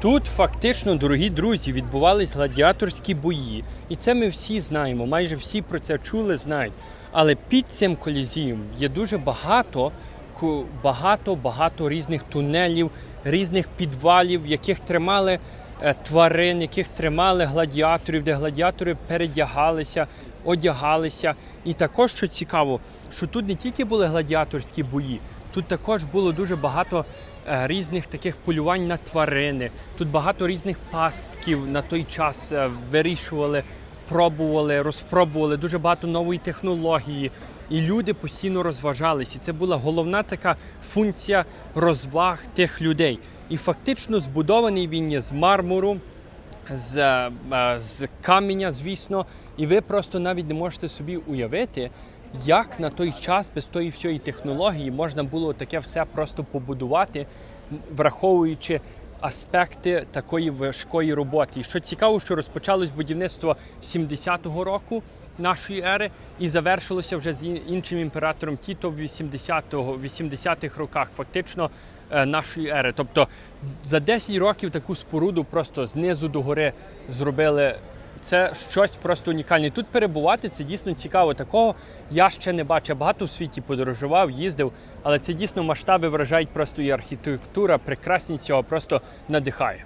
Тут фактично, дорогі друзі, відбувались гладіаторські бої. І це ми всі знаємо, майже всі про це чули, знають. Але під цим колізієм є дуже багато, багато, багато різних тунелів, різних підвалів, яких тримали е, тварин, яких тримали гладіаторів, де гладіатори передягалися, одягалися. І також, що цікаво, що тут не тільки були гладіаторські бої, тут також було дуже багато різних таких полювань на тварини. Тут багато різних пастків на той час е, вирішували, пробували, розпробували дуже багато нової технології. І люди постійно розважались. І це була головна така функція розваг тих людей. І фактично збудований він є з мармуру, з, е, е, з каменя, звісно, і ви просто навіть не можете собі уявити, як на той час без тої всієї технології можна було таке все просто побудувати, враховуючи аспекти такої важкої роботи. І що цікаво, що розпочалось будівництво 70-го року нашої ери і завершилося вже з іншим імператором Тіто в 80-го, 80-х роках, фактично е, нашої ери. Тобто за 10 років таку споруду просто знизу до гори зробили. Це щось просто унікальне. Тут перебувати це дійсно цікаво. Такого я ще не бачив. Багато в світі подорожував, їздив, але це дійсно масштаби вражають просто і архітектура, прекрасність цього просто надихає.